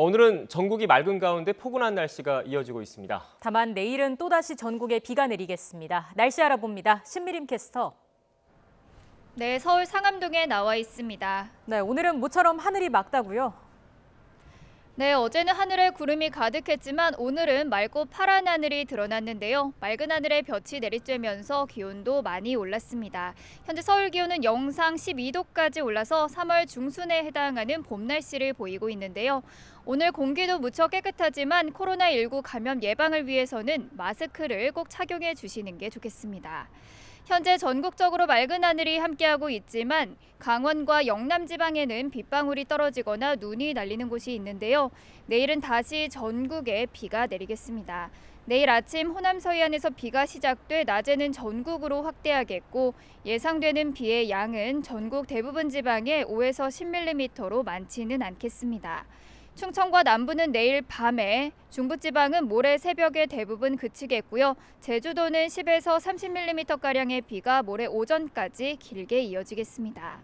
오늘은 전국이 맑은 가운데 포근한 날씨가 이어지고 있습니다. 다만 내일은 또다시 전국에 비가 내리겠습니다. 날씨 알아봅니다. 신미림 캐스터. 네, 서울 상암동에 나와 있습니다. 네, 오늘은 모처럼 하늘이 맑다고요. 네, 어제는 하늘에 구름이 가득했지만 오늘은 맑고 파란 하늘이 드러났는데요. 맑은 하늘에 볕이 내리쬐면서 기온도 많이 올랐습니다. 현재 서울 기온은 영상 12도까지 올라서 3월 중순에 해당하는 봄 날씨를 보이고 있는데요. 오늘 공기도 무척 깨끗하지만 코로나19 감염 예방을 위해서는 마스크를 꼭 착용해 주시는 게 좋겠습니다. 현재 전국적으로 맑은 하늘이 함께하고 있지만 강원과 영남 지방에는 빗방울이 떨어지거나 눈이 날리는 곳이 있는데요. 내일은 다시 전국에 비가 내리겠습니다. 내일 아침 호남 서해안에서 비가 시작돼 낮에는 전국으로 확대하겠고 예상되는 비의 양은 전국 대부분 지방에 5에서 10mm로 많지는 않겠습니다. 충청과 남부는 내일 밤에, 중부지방은 모레 새벽에 대부분 그치겠고요. 제주도는 10에서 30mm가량의 비가 모레 오전까지 길게 이어지겠습니다.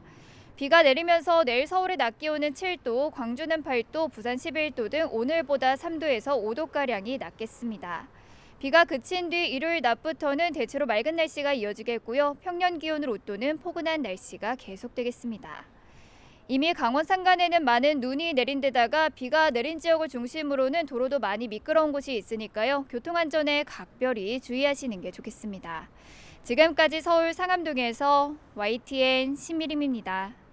비가 내리면서 내일 서울의 낮 기온은 7도, 광주는 8도, 부산 11도 등 오늘보다 3도에서 5도가량이 낮겠습니다. 비가 그친 뒤 일요일 낮부터는 대체로 맑은 날씨가 이어지겠고요. 평년 기온을 웃도는 포근한 날씨가 계속되겠습니다. 이미 강원 산간에는 많은 눈이 내린 데다가 비가 내린 지역을 중심으로는 도로도 많이 미끄러운 곳이 있으니까요. 교통안전에 각별히 주의하시는 게 좋겠습니다. 지금까지 서울 상암동에서 YTN 신미림입니다.